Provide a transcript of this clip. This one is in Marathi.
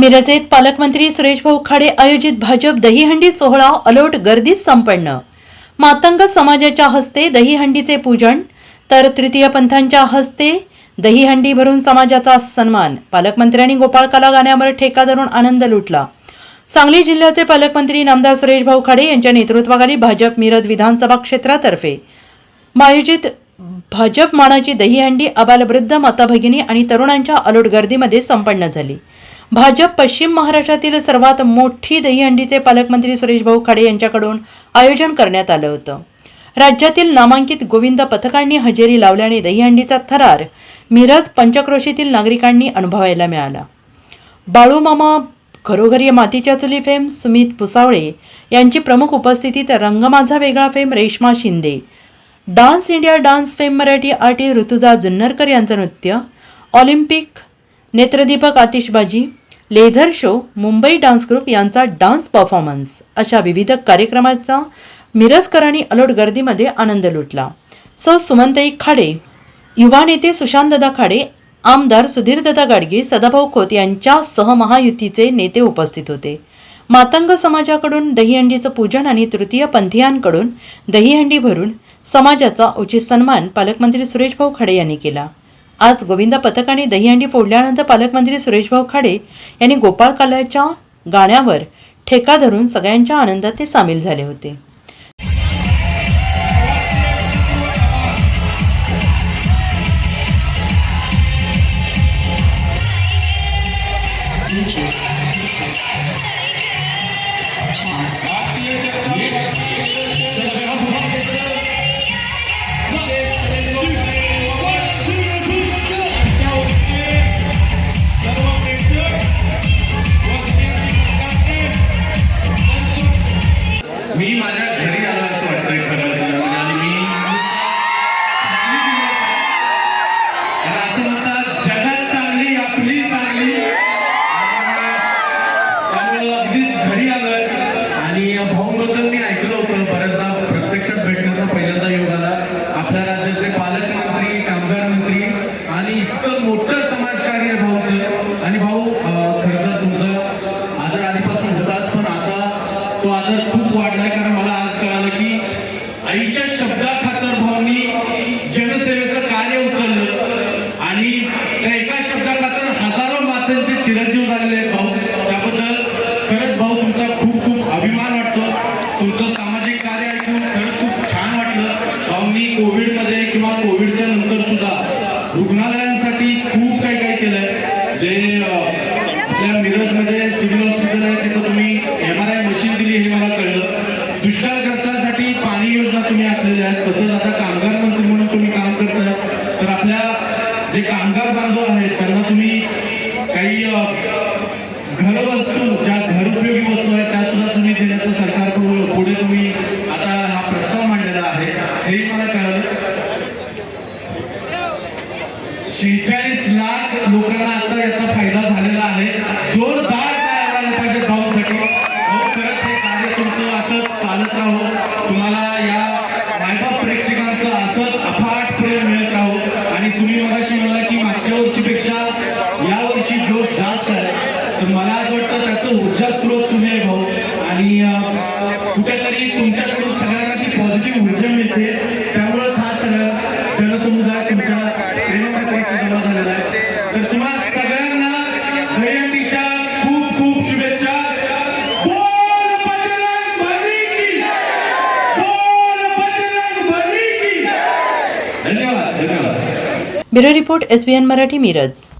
मिरजेत पालकमंत्री सुरेश भाऊ खाडे आयोजित भाजप दहीहंडी सोहळा अलोट गर्दीत संपन्न. मातंग समाजाच्या हस्ते दहीहंडीचे पूजन तर तृतीय पंथांच्या हस्ते दहीहंडी भरून समाजाचा सन्मान. पालकमंत्र्यांनी गोपाळकाला गाण्यावर ठेका धरून आनंद लुटला. सांगली जिल्ह्याचे पालकमंत्री नामदार सुरेश भाऊ खाडे यांच्या नेतृत्वाखाली भाजप मिरज विधानसभा क्षेत्रातर्फे आयोजित भाजप मानाची दहीहंडी अबालवृद्ध माता भगिनी आणि तरुणांच्या अलोट गर्दीमध्ये संपन्न झाली. भाजप पश्चिम महाराष्ट्रातील सर्वात मोठी दहीहंडीचे पालकमंत्री सुरेश भाऊ खाडे यांच्याकडून आयोजन करण्यात आलं होतं. राज्यातील नामांकित गोविंद पथकांनी हजेरी लावल्याने दहीहंडीचा थरार मिरज पंचक्रोशीतील नागरिकांनी अनुभवायला मिळाला. बाळूमामा घरोघरी मातीच्या चुली फेम सुमित पुसावळे यांची प्रमुख उपस्थितीत रंग माझा वेगळा fame Reshma Shinde. Dance India dance fame Marathi arty Rutuja Junnarkar यांचं नृत्य. ऑलिम्पिक नेत्रदीपक आतिषबाजी laser show Mumbai dance group यांचा डान्स परफॉर्मन्स. अशा विविध कार्यक्रमाचा मिरजकरांनी अलोट गर्दीमध्ये आनंद लुटला. सौ सुमनताई खाडे युवा नेते सुशांतदादा खाडे आमदार सुधीरदादा गाडगे सदाभाऊ खोत यांच्यासह महायुतीचे नेते उपस्थित होते. मातंग समाजाकडून दहीहंडीचं पूजन आणि तृतीय पंथीयांकडून दहीहंडी भरून समाजाचा उचित सन्मान पालकमंत्री सुरेशभाऊ खाडे यांनी केला. आज गोविंदा पथकाने दहीहंडी फोडल्यानंतर पालकमंत्री सुरेशभाऊ खाडे यांनी गोपाळकालाच्या गाण्यावर ठेका धरून सगळ्यांच्या आनंदात ते सामील झाले होते. आर हे मला कळलं. दुष्काळग्रस्तांसाठी पाणी योजना तुम्ही आखलेल्या आहेत. तसंच आता कामगार मंत्री म्हणून तुम्ही काम करताय. तर आपल्या जे कामगार बांधव आहेत त्यांना तुम्ही काही घर घरवस्तू ज्या घरउपयोगी वस्तू आहेत ऊर्जा स्रोत तुम्ही आहे भाऊ. आणि कुठेतरी तुमच्याकडून सगळ्यांना ती पॉझिटिव्ह ऊर्जा मिळते. त्यामुळेच हा सगळा जनसमुदाय तुमच्या प्रेमाखाली जमा झालेला आहे. तर तुम्हाला सगळ्यांना दहीहंडीच्या खूप खूप शुभेच्छा. धन्यवाद धन्यवाद. Bureau report S Marathi Miraj.